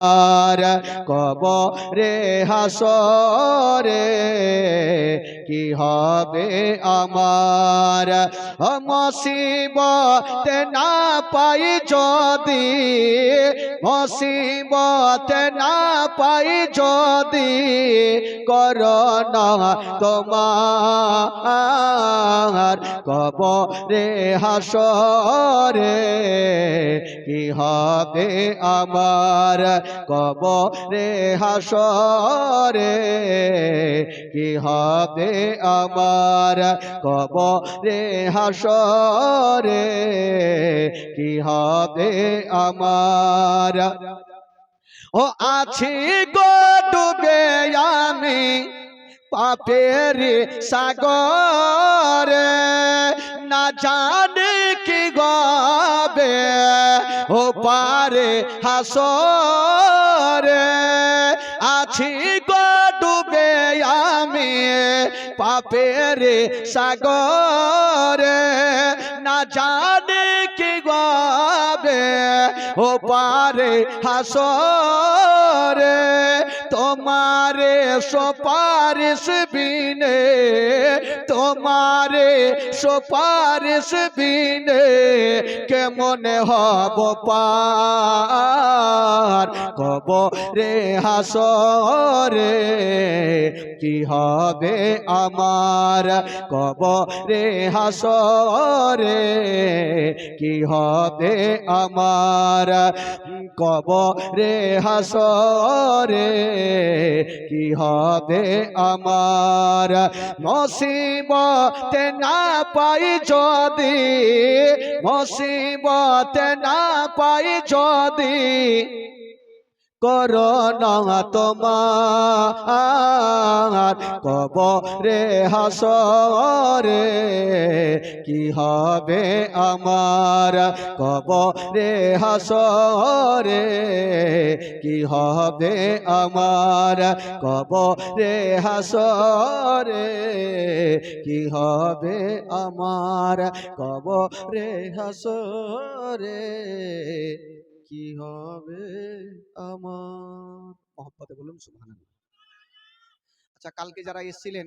আর কব রে হাসরে কি হবে আমার? মসিবত না পাই যদি মসিবত না পাই যদি করোনা তোমার কব রে হাসরে, কি হবে আমার কব রে হাসরে? কি হবে আমার কব রে হাসরে? কি হবে আমার? ও আছি গো ডুবে আমি পাপের সাগরে। না জানে কি গবে ও পারে হাসরে। আছি গো পাপের সাগরে না জানে গবে ও পারে হাসরে, তোমারে সোপারিশ বিনে, তোমারে সোপারিশ বিনে, কেমন হব পার? কব রে হাসরে, কি হবে আমার? কব রে হাসরে, কি হবে আমার কব রে হাসরে, কি হবে আমার? মুসিবত না পাই যদি মুসিবত না পাই যদি করোনা তোমার কব রে হাসরে, কি হবে আমার কব রে হাসরে, কি হবে আমার কব রে হাসরে, কি হবে আমার কব রে হাসরে। কি হবে আমার? মহব্বতে বলুন সুবহানাল্লাহ। আচ্ছা কালকে যারা এসেছিলেন